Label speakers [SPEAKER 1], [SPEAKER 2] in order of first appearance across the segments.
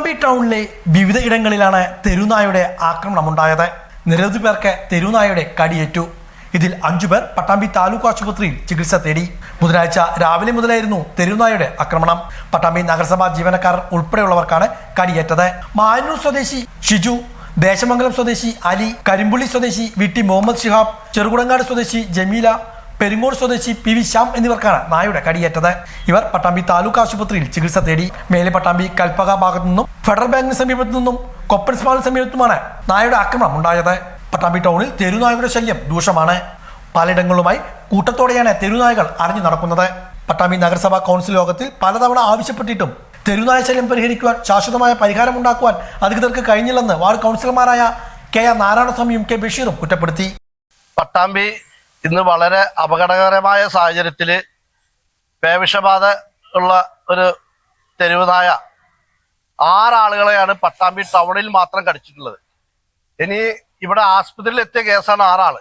[SPEAKER 1] പട്ടാമ്പി ടൗണിലെ വിവിധ ഇടങ്ങളിലാണ് തെരുനായുടെ ആക്രമണമുണ്ടായത്. നിരവധി പേർക്ക് തെരുനായുടെ കടിയേറ്റു. ഇതിൽ അഞ്ചുപേർ പട്ടാമ്പി താലൂക്ക് ആശുപത്രിയിൽ ചികിത്സ തേടി. ബുധനാഴ്ച രാവിലെ മുതലായിരുന്നു തെരുനായുടെ ആക്രമണം. പട്ടാമ്പി നഗരസഭാ ജീവനക്കാർ ഉൾപ്പെടെയുള്ളവർക്കാണ് കടിയേറ്റത്. മാനൂർ സ്വദേശി ഷിജു ദേശമംഗലം സ്വദേശി അലി കരിമ്പുള്ളി സ്വദേശി വിട്ടി മുഹമ്മദ് ഷിഹാബ് ചെറുകുടങ്ങാട് സ്വദേശി ജമീല പെരിങ്ങോട് സ്വദേശി പി വി ശ്യാം എന്നിവർക്കാണ് നായയുടെ കടിയേറ്റത്. ഇവർ പട്ടാമ്പി താലൂക്ക് ആശുപത്രിയിൽ ചികിത്സ തേടി. മേലെ പട്ടാമ്പി കൽപ്പക ഭാഗത്തു നിന്നും ഫെഡറൽ ബാങ്കിന് സമീപത്തു നിന്നും കൊപ്പൻ സ്മാളിന് സമീപത്തുമാണ് നായയുടെ ആക്രമണം ഉണ്ടായത്. പട്ടാമ്പി ടൗണിൽ തെരുനായകളുടെ ശല്യം രൂക്ഷമാണ്. പലയിടങ്ങളുമായി കൂട്ടത്തോടെയാണ് തെരുനായകൾ അറിഞ്ഞു നടക്കുന്നത്. പട്ടാമ്പി നഗരസഭാ കൗൺസിൽ യോഗത്തിൽ പലതവണ ആവശ്യപ്പെട്ടിട്ടും തെരുനായ ശല്യം പരിഹരിക്കുവാൻ ശാശ്വതമായ പരിഹാരം ഉണ്ടാക്കുവാൻ അധികൃതർക്ക് കഴിഞ്ഞില്ലെന്ന് വാർഡ് കൗൺസിലർമാരായ കെ ആർ നാരായണസ്വാമിയും കെ ബഷീറും കുറ്റപ്പെടുത്തി.
[SPEAKER 2] പട്ടാമ്പി ഇന്ന് വളരെ അപകടകരമായ സാഹചര്യത്തിൽ പേവിഷബാധ ഉള്ള ഒരു തെരുവ് നായ ആറാളുകളെയാണ് പട്ടാമ്പി ടൗണിൽ മാത്രം കടിച്ചിട്ടുള്ളത്. ഇനി ഇവിടെ ആസ്പത്രിയിൽ എത്തിയ കേസാണ് ആറാൾ.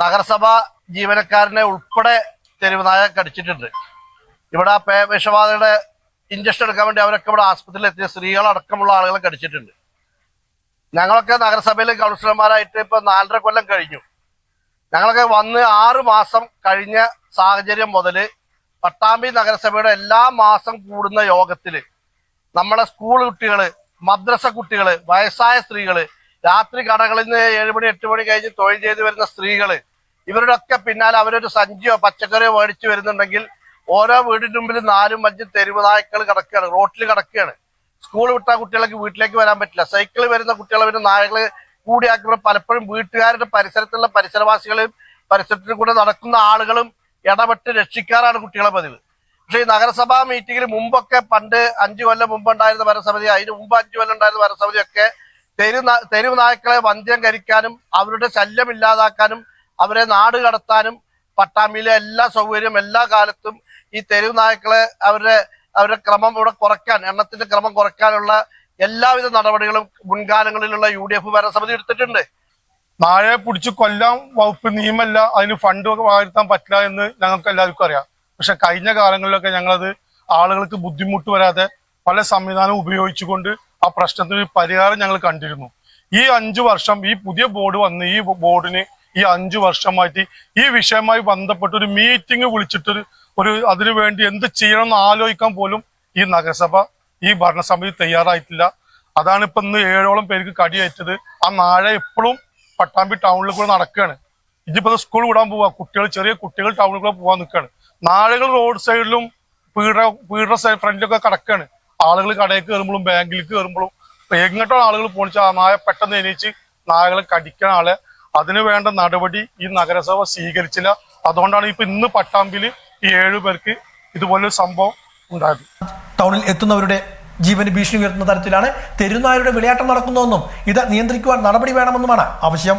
[SPEAKER 2] നഗരസഭ ജീവനക്കാരനെ ഉൾപ്പെടെ തെരുവ് നായ കടിച്ചിട്ടുണ്ട്. ഇവിടെ ആ പേവിഷബാധയുടെ ഇഞ്ചക്ഷൻ എടുക്കാൻ വേണ്ടി അവരൊക്കെ ഇവിടെ ആസ്പത്രിയിൽ എത്തിയ സ്ത്രീകളടക്കമുള്ള ആളുകളെ കടിച്ചിട്ടുണ്ട്. ഞങ്ങളൊക്കെ നഗരസഭയിലെ കൗൺസിലർമാരായിട്ട് ഇപ്പൊ നാലര കൊല്ലം കഴിഞ്ഞു. ഞങ്ങളൊക്കെ വന്ന് ആറ് മാസം കഴിഞ്ഞ സാഹചര്യം മുതൽ പട്ടാമ്പി നഗരസഭയുടെ എല്ലാ മാസം കൂടുന്ന യോഗത്തിൽ നമ്മുടെ സ്കൂൾ കുട്ടികൾ മദ്രസ കുട്ടികൾ വയസ്സായ സ്ത്രീകൾ രാത്രി കടകളിൽ നിന്ന് ഏഴുമണി എട്ട് മണി കഴിഞ്ഞ് തൊഴിൽ ചെയ്ത് വരുന്ന സ്ത്രീകൾ ഇവരുടെ ഒക്കെ പിന്നാലെ അവരൊരു സഞ്ചിയോ പച്ചക്കറിയോ മേടിച്ചു വരുന്നുണ്ടെങ്കിൽ ഓരോ വീടിന്റെ മുമ്പിൽ നാലും അഞ്ചും തെരുവ് നായ്ക്കൾ കിടക്കുകയാണ് റോട്ടിൽ കിടക്കുകയാണ്. സ്കൂൾ വിട്ട കുട്ടികൾക്ക് വീട്ടിലേക്ക് വരാൻ പറ്റില്ല. സൈക്കിൾ വരുന്ന കുട്ടികളെ പിന്നെ നായകൾ കൂടിയാക്കുമ്പോൾ പലപ്പോഴും വീട്ടുകാരുടെ പരിസരത്തുള്ള പരിസരവാസികളും പരിസരത്തിൽ കൂടെ നടക്കുന്ന ആളുകളും ഇടപെട്ട് രക്ഷിക്കാറാണ് കുട്ടികളെ പതിവ്. പക്ഷേ ഈ നഗരസഭാ മീറ്റിംഗിൽ മുമ്പൊക്കെ പണ്ട് അഞ്ചു കൊല്ലം മുമ്പ് ഉണ്ടായിരുന്ന ഭരണസമിതി അതിന് മുമ്പ് അഞ്ചു കൊല്ലം ഉണ്ടായിരുന്ന ഭരണസമിതി ഒക്കെ തെരു തെരുവ് നായ്ക്കളെ വന്ധ്യം കരിക്കാനും അവരുടെ ശല്യം ഇല്ലാതാക്കാനും അവരെ നാട് കടത്താനും പട്ടാമ്പിയിലെ എല്ലാ സൗകര്യം എല്ലാ കാലത്തും ഈ തെരുവ് നായ്ക്കളെ അവരുടെ അവരുടെ ക്രമം ഇവിടെ കുറയ്ക്കാൻ എണ്ണത്തിന്റെ ക്രമം കുറയ്ക്കാനുള്ള എല്ലാവിധ നടപടികളും മുൻകാലങ്ങളിലുള്ള യു ഡി എഫ് ഭരണസമിതി എടുത്തിട്ടുണ്ട്.
[SPEAKER 3] നാളെ പിടിച്ച് കൊല്ലാൻ വകുപ്പ് നിയമല്ല അതിന് ഫണ്ട് വാഴ്ത്താൻ പറ്റില്ല എന്ന് ഞങ്ങൾക്ക് എല്ലാവർക്കും അറിയാം. പക്ഷെ കഴിഞ്ഞ കാലങ്ങളിലൊക്കെ ഞങ്ങളത് ആളുകൾക്ക് ബുദ്ധിമുട്ട് വരാതെ പല സംവിധാനം ഉപയോഗിച്ചുകൊണ്ട് ആ പ്രശ്നത്തിന് പരിഹാരം ഞങ്ങൾ കണ്ടിരുന്നു. ഈ അഞ്ചു വർഷം ഈ പുതിയ ബോർഡ് വന്ന് ഈ ബോർഡിന് ഈ അഞ്ചു വർഷമായിട്ട് ഈ വിഷയമായി ബന്ധപ്പെട്ട് ഒരു മീറ്റിംഗ് വിളിച്ചിട്ട് ഒരു അതിനു വേണ്ടി എന്ത് ചെയ്യണമെന്ന് ആലോചിക്കാൻ പോലും ഈ നഗരസഭ ഈ ഭരണസമിതി തയ്യാറായിട്ടില്ല. അതാണ് ഇപ്പൊ ഇന്ന് ഏഴോളം പേർക്ക് കടിയേറ്റത്. ആ നാഴ എപ്പോഴും പട്ടാമ്പി ടൗണിൽ കൂടെ നടക്കുകയാണ് ഇതിപ്പോ സ്കൂൾ വിടാൻ പോവാ. കുട്ടികൾ ചെറിയ കുട്ടികൾ ടൗണിൽ കൂടെ പോവാൻ നിൽക്കുകയാണ് നാഴകൾ റോഡ് സൈഡിലും പീഡ പീഡ ഫ്രണ്ടിലൊക്കെ കിടക്കുകയാണ് ആളുകൾ കടയിൽ കയറുമ്പോഴും ബാങ്കിലേക്ക് കയറുമ്പോഴും എങ്ങോട്ടാണ് ആളുകൾ പോണിച്ചാൽ ആ നായ പെട്ടെന്ന് എണീച്ച് നായകളെ കടിക്കണ ആളെ. അതിനു വേണ്ട നടപടി ഈ നഗരസഭ സ്വീകരിച്ചില്ല. അതുകൊണ്ടാണ് ഇപ്പൊ ഇന്ന് പട്ടാമ്പിൽ ഈ ഏഴു പേർക്ക് ഇതുപോലൊരു സംഭവം ഉണ്ടായത്.
[SPEAKER 1] ടൗണിൽ എത്തുന്നവരുടെ ജീവന് ഭീഷണി ഉയർത്തുന്ന തരത്തിലാണ് തെരുനായരുടെ വിളയാട്ടം നടക്കുന്നതെന്നും ഇത് നിയന്ത്രിക്കുവാൻ നടപടി വേണമെന്നുമാണ് ആവശ്യം.